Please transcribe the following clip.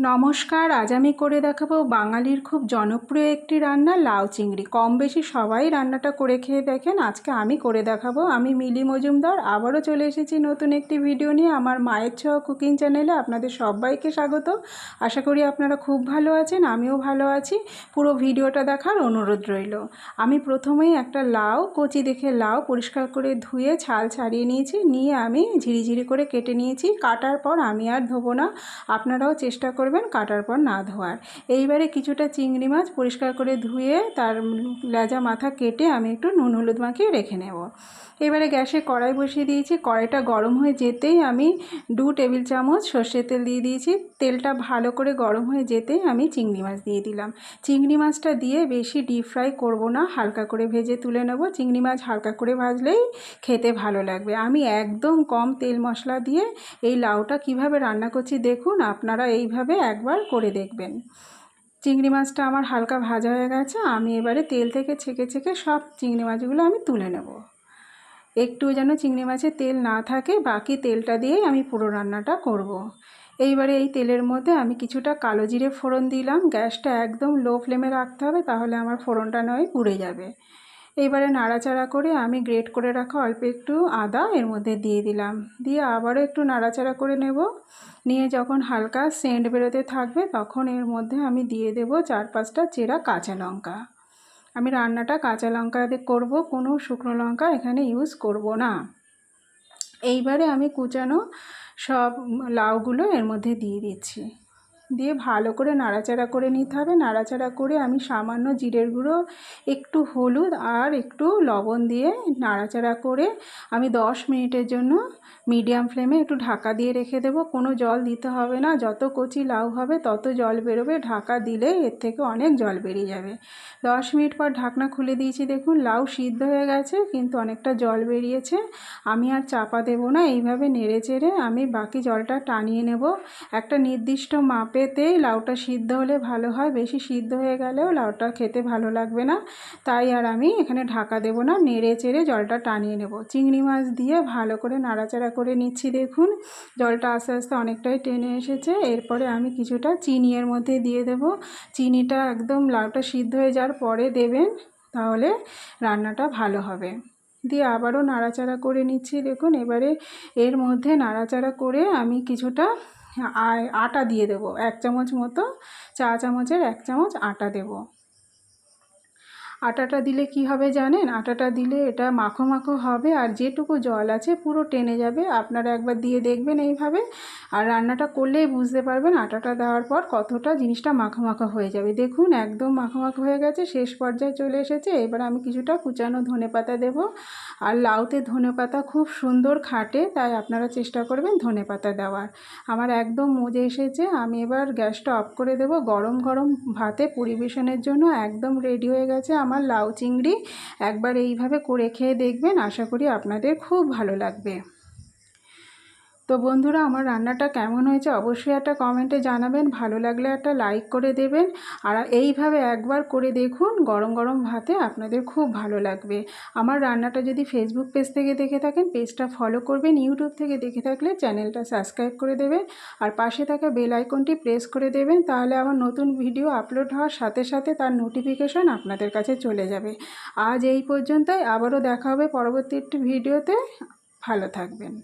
নমস্কার, আজ আমি করে দেখাবো বাঙালির খুব জনপ্রিয় একটি রান্না, লাউ চিংড়ি। কম বেশি সবাই রান্নাটা করে খেয়ে দেখেন, আজকে আমি করে দেখাবো। আমি মিলি মজুমদার, আবারও চলে এসেছি নতুন একটি ভিডিও নিয়ে। আমার মায়ের ছ কুকিং চ্যানেলে আপনাদের সবাইকে স্বাগত আশা করি আপনারা খুব ভালো আছেন, আমিও ভালো আছি। পুরো ভিডিওটা দেখার অনুরোধ রইল। আমি প্রথমেই একটা লাউ, কচি দেখে লাউ পরিষ্কার করে ধুয়ে ছাল ছাড়িয়ে নিয়েছি। নিয়ে আমি ঝিরিঝিরি করে কেটে নিয়েছি। কাটার পর আমি আর ধোবো না। আপনারাও চেষ্টা করবেন কাটার পর না ধোয়ার। এইবারে কিছুটা চিংড়ি মাছ পরিষ্কার করে ধুয়ে তার লেজা মাথা কেটে আমি একটু নুন হলুদ মাখিয়ে রেখে নেব। এবারে গ্যাসে কড়াই বসিয়ে দিয়েছি। কড়াইটা গরম হয়ে যেতেই আমি দু টেবিল চামচ সর্ষের তেল দিয়ে দিয়েছি। তেলটা ভালো করে গরম হয়ে যেতেই আমি চিংড়ি মাছ দিয়ে দিলাম। চিংড়ি মাছটা দিয়ে বেশি ডিপ ফ্রাই করব না, হালকা করে ভেজে তুলে নেব। চিংড়ি মাছ হালকা করে ভাজলেই খেতে ভালো লাগবে। আমি একদম কম তেল মশলা দিয়ে এই লাউটা কীভাবে রান্না করছি দেখুন, আপনারা এইভাবে একবার করে দেখবেন। চিংড়ি মাছটা আমার হালকা ভাজা হয়ে গেছে, আমি এবারে তেল থেকে ছেঁকে ছেঁকে সব চিংড়ি মাছগুলো আমি তুলে নেব। একটু যেন চিংড়ি মাছের তেল না থাকে, বাকি তেলটা দিয়েই আমি পুরো রান্নাটা করব। এইবারে এই তেলের মধ্যে আমি কিছুটা কালো জিরে ফোড়ন দিলাম, গ্যাসটা একদম লো ফ্লেমে রাখতে হবে, তাহলে আমার ফোড়নটা নয় পুড়ে যাবে। এইবারে নাড়াচাড়া করে আমি গ্রেট করে রাখা অল্প একটু আদা এর মধ্যে দিয়ে দিলাম। দিয়ে আবারও একটু নাড়াচাড়া করে নেব। নিয়ে যখন হালকা সেন্ট বেরোতে থাকবে তখন এর মধ্যে আমি দিয়ে দেব চার পাঁচটা চেরা কাঁচা লঙ্কা। আমি রান্নাটা কাঁচা লঙ্কা দিয়ে করব, কোনো শুকনো লঙ্কা এখানে ইউজ করব না। এইবারে আমি কুচানো সব লাউগুলো এর মধ্যে দিয়ে দিচ্ছি। দিয়ে ভালো করে নাড়াচাড়া করে নিতে হবে। নাড়াচাড়া করে আমি সামান্য জিরের গুঁড়ো, একটু হলুদ আর একটু লবণ দিয়ে নাড়াচাড়া করে আমি দশ মিনিটের জন্য মিডিয়াম ফ্লেমে একটু ঢাকা দিয়ে রেখে দেব। কোনো জল দিতে হবে না। যত কচি লাউ হবে, তত জল বেরোবে। ঢাকা দিলে এর থেকে অনেক জল বেরিয়ে যাবে। দশ মিনিট পর ঢাকনা খুলে দিয়েছি। দেখুন, লাউ সিদ্ধ হয়ে গেছে, কিন্তু অনেকটা জল বেরিয়েছে। আমি আর চাপা দেব না। এইভাবে নেড়ে চেড়ে আমি বাকি জলটা টানিয়ে নেব। একটা নির্দিষ্ট মাপেতেই লাউটা সিদ্ধ হলে ভালো হয়। বেশি সিদ্ধ হয়ে গেলেও লাউটা খেতে ভালো লাগবে না। তাই আর আমি এখানে ঢাকা দেব না, নেড়ে চেড়ে জলটা টানিয়ে নেব। চিংড়ি মাছ দিয়ে ভালো করে নাড়াচাড়া করে নিচ্ছি দেখুন। জলটা আস্তে আস্তে অনেকটাই টেনে এসেছে। এরপরে আমি কিছুটা চিনি এর মধ্যে দিয়ে দেব। চিনিটা একদম লাউটা সিদ্ধ হয়ে যাওয়ার পরে দেবেন, তাহলে রান্নাটা ভালো হবে। দিয়ে আবারও নাড়াচাড়া করে নিচ্ছি দেখুন। এবারে এর মধ্যে নাড়াচাড়া করে আমি কিছুটা আটা দিয়ে দেবো। এক চামচ মতো চা চামচের এক চামচ আটা দেবো। আটাটা দিলে কি হবে জানেন? আটাটা দিলে এটা মাখো মাখো হবে আর যেটুকু জল আছে পুরো টেনে যাবে। আপনারা একবার দিয়ে দেখবেন এইভাবে। আর রান্নাটা করলেই বুঝতে পারবেন আটাটা দেওয়ার পর কতটা জিনিসটা মাখো মাখো হয়ে যাবে। দেখুন একদম মাখো মাখো হয়ে গেছে, শেষ পর্যায়ে চলে এসেছে। এবার আমি কিছুটা কুচানো ধনে পাতা দেবো। আর লাউতে ধনে পাতা খুব সুন্দর খাটে, তাই আপনারা চেষ্টা করবেন ধনে পাতা দেওয়ার। আমার একদম মজে এসেছে। আমি এবার গ্যাসটা অফ করে দেব। গরম গরম ভাতে পরিবেশনের জন্য একদম রেডি হয়ে গেছে আমার লাউ চিংড়ি একবার এইভাবে করে খেয়ে দেখবেন। আশা করি আপনাদের খুব ভালো লাগবে। তো বন্ধুরা, আমার রান্নাটা কেমন হয়েছে অবশ্যই একটা কমেন্টে জানাবেন। ভালো লাগলে একটা লাইক করে দেবেন। আর এইভাবে একবার করে দেখুন, গরম গরম ভাতে আপনাদের খুব ভালো লাগবে। আমার রান্নাটা যদি ফেসবুক পেজ থেকে দেখে থাকেন পেজটা ফলো করবেন। ইউটিউব থেকে দেখে থাকলে চ্যানেলটা সাবস্ক্রাইব করে দেবেন। আর পাশে থাকা বেল আইকনটি প্রেস করে দেবেন, তাহলে আমার নতুন ভিডিও আপলোড হওয়ার সাথে সাথে তার নোটিফিকেশন আপনাদের কাছে চলে যাবে। আজ এই পর্যন্তই। আবারও দেখা হবে পরবর্তী একটি ভিডিওতে ভালো থাকবেন।